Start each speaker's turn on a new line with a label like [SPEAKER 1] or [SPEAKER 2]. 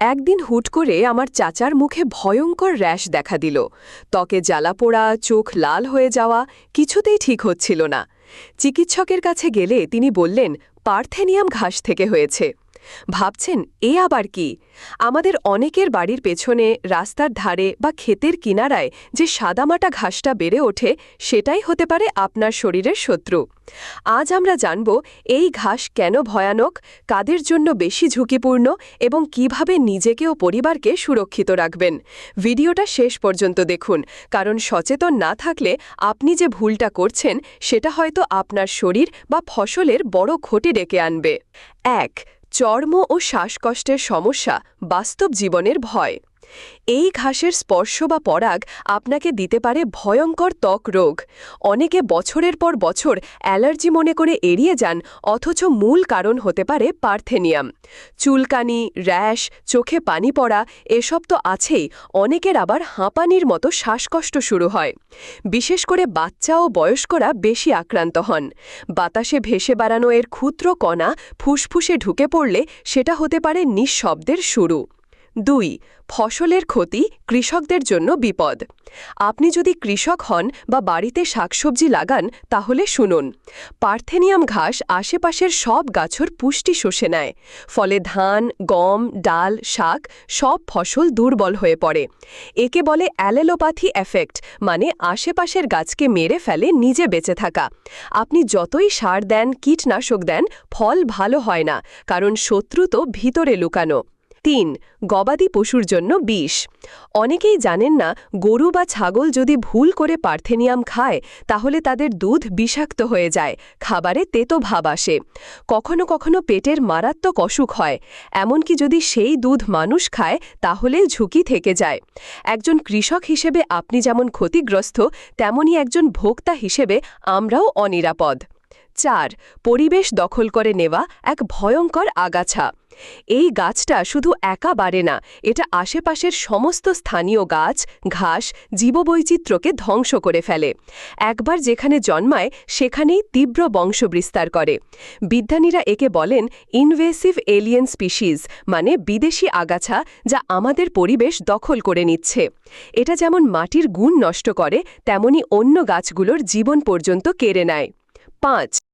[SPEAKER 1] একদিন হুট করে আমার চাচার মুখে ভয়ঙ্কর র্যাশ দেখা দিল। ত্বকে জ্বালা পোড়া, চোখ লাল হয়ে যাওয়া, কিছুতেই ঠিক হচ্ছিল না। চিকিৎসকের কাছে গেলে তিনি বললেন, পার্থেনিয়াম ঘাস থেকে হয়েছে। ভাবছেন, এ আবার কি? আমাদের অনেকের বাড়ির পেছনে, রাস্তার ধারে বা ক্ষেতের কিনারায় যে সাদামাটা ঘাসটা বেড়ে ওঠে, সেটাই হতে পারে আপনার শরীরের শত্রু। আজ আমরা জানব, এই ঘাস কেন ভয়ানক, কাদের জন্য বেশি ঝুঁকিপূর্ণ এবং কীভাবে নিজেকে ও পরিবারকে সুরক্ষিত রাখবেন। ভিডিওটা শেষ পর্যন্ত দেখুন, কারণ সচেতন না থাকলে আপনি যে ভুলটা করছেন, সেটা হয়তো আপনার শরীর বা ফসলের বড় ক্ষতি ডেকে আনবে। এক চর্ম ও শ্বাসকষ্টের সমস্যা বাস্তব জীবনের ভয়। এই ঘাসের স্পর্শ বা পরাগ আপনাকে দিতে পারে ভয়ঙ্কর ত্বক রোগ। অনেকে বছরের পর বছর অ্যালার্জি মনে করে এড়িয়ে যান, অথচ মূল কারণ হতে পারে পার্থেনিয়াম। চুলকানি, র্যাশ, চোখে পানি পড়া, এসব তো আছেই, অনেকের আবার হাঁপানির মতো শ্বাসকষ্ট শুরু হয়। বিশেষ করে বাচ্চা ও বয়স্করা বেশি আক্রান্ত হন। বাতাসে ভেসে বেড়ানো এর ক্ষুদ্র কণা ফুসফুসে ঢুকে পড়লে সেটা হতে পারে নিঃশব্দের শুরু। দুই, ফসলের ক্ষতি কৃষকদের জন্য বিপদ। আপনি যদি কৃষক হন বা বাড়িতে শাকসবজি লাগান, তাহলে শুনুন। পার্থেনিয়াম ঘাস আশেপাশের সব গাছর পুষ্টি শোষে নেয়। ফলে ধান, গম, ডাল, শাক সব ফসল দুর্বল হয়ে পড়ে। একে বলে অ্যালেলোপ্যাথি এফেক্ট মানে আশেপাশের গাছকে মেরে ফেলে নিজে বেঁচে থাকা। আপনি যতই সার দেন, কীটনাশক দেন, ফল ভালো হয় না, কারণ শত্রু তো ভিতরে লুকানো। তিন, গবাদি পশুর জন্য বিষ। অনেকেই জানেন না, গরু বা ছাগল যদি ভুল করে পার্থেনিয়াম খায়, তাহলে তাদের দুধ বিষাক্ত হয়ে যায়, খাবারে তেতো ভাব আসে। কখনো কখনো পেটের মারাত্মক অসুখ হয়, এমনকি যদি সেই দুধ মানুষ খায়, তাহলে ঝুঁকি থেকে যায়। একজন কৃষক হিসেবে আপনি যেমন ক্ষতিগ্রস্ত, তেমনি একজন ভোক্তা হিসেবে আমরাও অনিরাপদ। চার, পরিবেশ দখল করে নেওয়া এক ভয়ঙ্কর আগাছা। এই গাছটা শুধু একা বাড়ে না, এটা আশেপাশের সমস্ত স্থানীয় গাছ, ঘাস, জীববৈচিত্র্যকে ধ্বংস করে ফেলে। একবার যেখানে জন্মায়, সেখানেই তীব্র বংশবিস্তার করে। বিজ্ঞানীরা একে বলেন ইনভেসিভ এলিয়েন স্পিসিস মানে বিদেশি আগাছা যা আমাদের পরিবেশ দখল করে নিচ্ছে। এটা যেমন মাটির গুণ নষ্ট করে, তেমনি অন্য গাছগুলোর জীবন পর্যন্ত কেড়ে নেয়। পাঁচ